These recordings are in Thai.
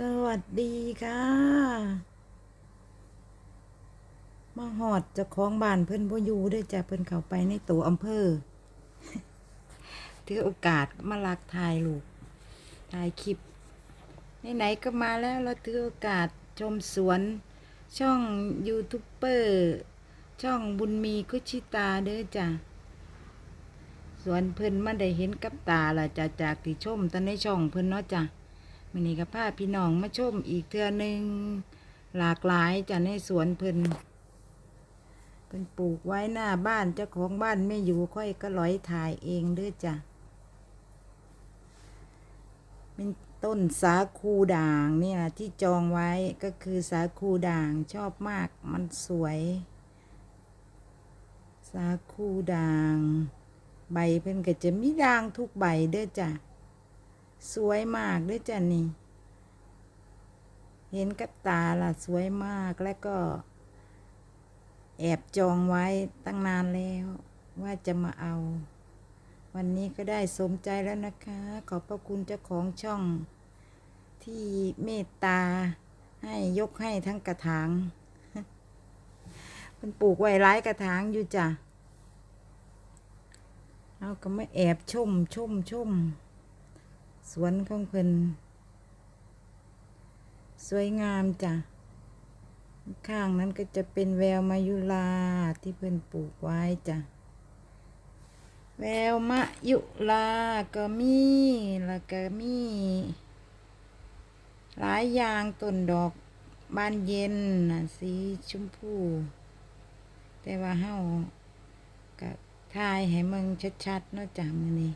สวัสดีค่ะ มาหอดจะคล้องบ้านเพิ่อนบ่อยู่เด้วยจ้ะเพิ่อนเขาไปในตัวอำเภอถือโอกาสมาลักถ่ายลูกถ่ายคลิปไหนๆก็มาแล้วเราถือโอกาสชมสวน ช่องยูทูบเบอร์ ช่องบุญมีคุชิตาเด้อจ้ะสวนเพิ่นมาได้เห็นกับตาล่ะจ้ะจากที่ชมตอนในช่องเพิ่นเนาะจ้ะ มื่อนี้ก็พาพี่น้องมาชมอีกเทื่อหนึ่งหลากหลายจะในสวนเพิ่นเพิ่นปลูกไว้หน้าบ้านเจ้าของบ้านไม่อยู่ค่อยก็ร้อยถ่ายเองเด้อจ้ะเป็นต้นสาคูด่างเนี่นะที่จองไว้ก็คือสาคูด่างชอบมากมันสวย สาคูด่าง ใบเพิ่นก็จะมีด่างทุกใบเด้อจ้ะ สวยมากด้วยจ้ะนี่ เห็นกับตาล่ะสวยมากแล้วก็ แอบจองไว้ตั้งนานแล้ว ว่าจะมาเอา วันนี้ก็ได้สมใจแล้วนะคะ ขอบพระคุณเจ้าของช่องที่เมตตา ให้ยกให้ทั้งกระถางมันปลูกไว้หลายกระถางอยู่จ้ะ เอาก็มาแอบชมชมชม สวนของเพิ่นสวยงามจ้ะ ข้างนั้นก็จะเป็นแววมายุลาที่เพิ่นปลูกไว้จ้ะ แววมะยุลาก็มีแล้วก็มี หลายอย่างต้นดอกบานเย็นสีชมพู แต่ว่าเฮาก็ทายให้มึงชัดๆเนาะจ้ะมื้อนี้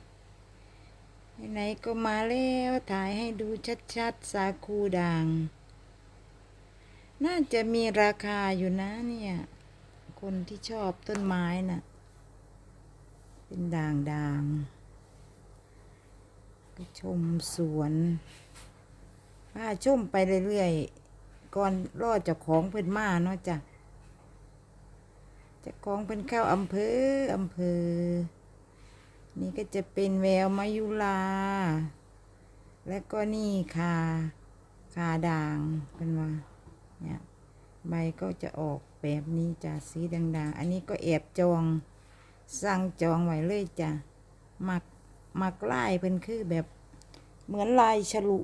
ไหนๆก็มาแล้วถ่ายให้ดูชัดๆสาคูด่าง น่าจะมีราคาอยู่นะเนี่ย คนที่ชอบต้นไม้น่ะ เป็นด่างด่างๆก็ชมสวนป้าชุ่มไปเรื่อยๆ ก่อนรอดจากของเพิ่นมาเนาะจ้ะจากของเพิ่นเข้าอำเภออำเภอ นี่ก็จะเป็นแววมายุลา และก็นี่คาคาด่างเป็นว่าเนี่ยใบก็จะออกแบบนี้จ้ะสีด่างๆ อันนี้ก็แอบจองสั่งจองไว้เลยจ้ะมักมักลายเป็นคือแบบเหมือนลายฉลุ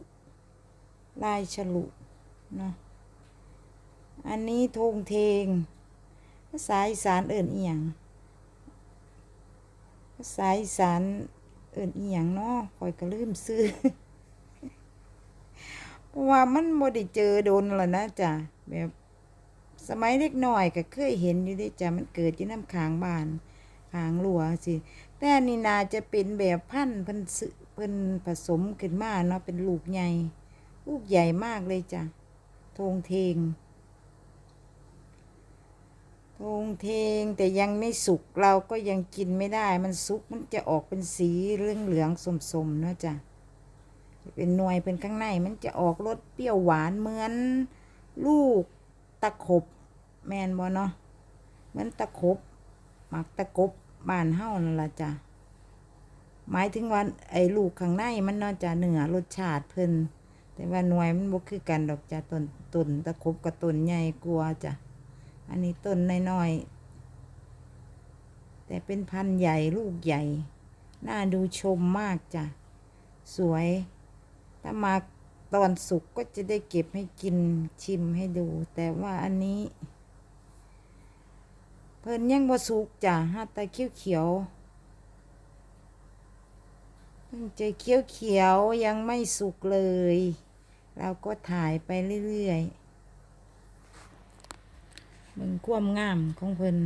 ลายฉลุเนาะอันนี้ธงเทงภาษาอีสานเอิ่นอีหยัง ภาษาอีสานเอิ่นอีหยังเนาะคอยก็ลืมซื้อเพราะว่ามันบ่ได้เจอโดนแล้วนะจ้ะแบบสมัยเล็กน้อยก็เคยเห็นอยู่เด้จ้ะมันเกิดอยู่น้ำขางบ้านขางหลัวสิแต่นี่นาจะเป็นแบบพันธุ์เพิ่นซื้อเพิ่นผสมขึ้นมาเนาะเป็นลูกใหญ่ ลูกใหญ่มากเลยจ้ะทงเทง ทงเทงแต่ยังไม่สุกเราก็ยังกินไม่ได้ มันสุกมันจะออกเป็นสีเหลืองเหลืองสมๆเนาะจ้ะเป็นหน่วยเป็นข้างในมันจะออกรสเปรี้ยวหวานเหมือนลูกตะขบ แมนบ่เนาะเหมือนตะขบหมักตะกบบ้านเฮานั่นละจ้ะหมายถึงว่าไอ้ลูกข้างในมันเนาะจะเนื้อรสชาติเพิ่นแต่ว่าหน่วยมันบ่คือกันดอกจ้ะต้นต้นตะขบกับต้นใหญ่กว่าจ้ะ อันนี้ต้นน้อยๆแต่เป็นพันธุ์ใหญ่ลูกใหญ่ น่าดูชมมากจ้ะ สวย ถ้ามาตอนสุกก็จะได้เก็บให้กินชิมให้ดู แต่ว่าอันนี้ เพิ่นยังบ่สุกจ้ะฮาตาเขียวเขียวๆเพิ่งจะเขียวเขียวยังไม่สุกเลย เราก็ถ่ายไปเรื่อยๆ เบิ่งความงามของเพิ่น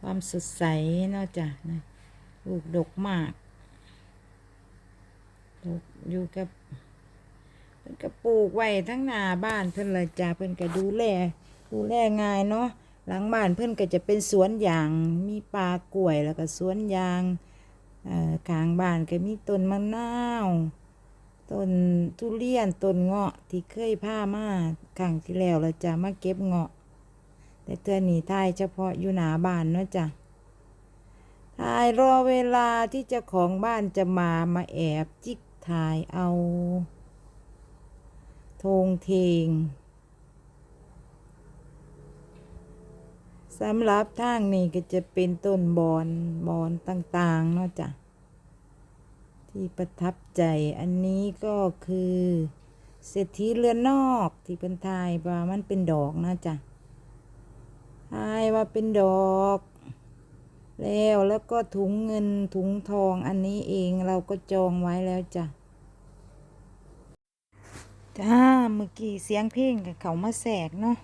ความสดใสเนอกจากนะลูกดกมากดกอยู่กับเพิ่นก็ปลูกไว้ทั้งหน้าบ้านเพิ่นเละจ้าเพิ่นก็ดูแลดูแลง่ายเนาะหลังบ้านเพิ่นก็จะเป็นสวนยางมีปลากล้วยแล้วก็สวนยางเอ่อข้างบ้านก็มีต้นมะนาวต้นทุเรียนต้นเงาะที่เคยพามาครั้งที่แล้วแล้วจ้ามาเก็บเงาะ แต่เตือนหนีทายเฉพาะอยู่หนาบ้านเนาะจ้ะทายรอเวลาที่เจ้าของบ้านจะมามาแอบจิกถ่ายเอาทงเทงสำหรับทางนี้ก็จะเป็นต้นบอนบอนต่างๆเนาะจ้ะที่ประทับใจอันนี้ก็คือเศรษฐีเรือนนอกที่เป็นทายว่ามันเป็นดอกนะจ๊ะายว่าเป็นดอก แล้วแล้วก็ถุงเงินถุงทองอันนี้เองเราก็จองไว้แล้วจ้ะจ้าเมื่อกี้เสียงเพลงกับเขามาแสกเนาะ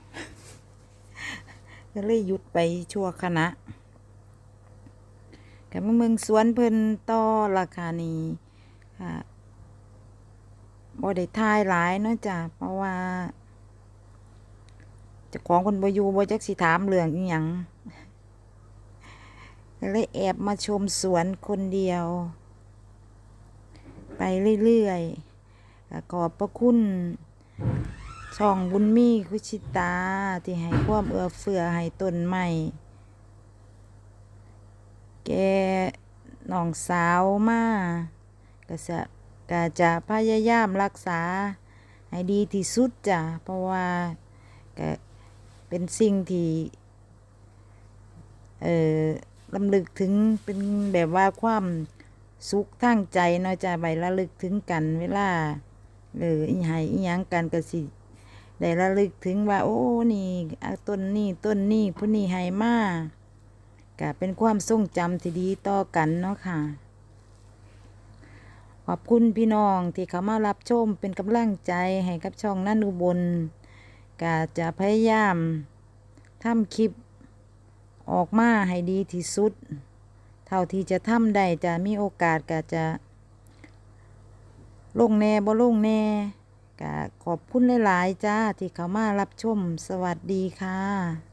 ก็เลยหยุดไปชั่วขณะกับเมืองสวนเพิ่นต่อราคานี้ค่ะบ่ได้ทายหลายเนาะจ้ะเพราะว่า จ้าของคนบอยู่บ่จักสิถามเรื่องอีหยังเลยแอบมาชมสวนคนเดียว ไปเรื่อยๆขอบพระคุณช่องบุญมีคุชิตา ที่ให้ความเอื้อเฟื้อให้ต้นไม้แกน้องสาวมาก็จะก็จะพยายามรักษาให้ดีที่สุดจ้ะเพราะว่าก็ เป็นสิ่งที่เอ่อลำลึกถึงเป็นแบบว่าความสุขทางใจเนาะจ้ะใบระลึกถึงกันเวลาเอออีให้อีหยังกันก็สิได้ระลึกถึงว่า โอ้นี่ต้นนี้ต้นนี้ผู้นี้ให้มาก็เป็นความทรงจำที่ดีต่อกันเนาะค่ะ ขอบคุณพี่น้องที่เขามารับชมเป็นกำลังใจให้กับช่องนั่นอุบล ก็จะพยายามทำคลิปออกมาให้ดีที่สุด เท่าที่จะทำได้จะมีโอกาสก็จะลงแน่บ่ลงแน่ก็ขอบคุณหลาย ๆ จ้าที่เขามารับชม สวัสดีค่ะ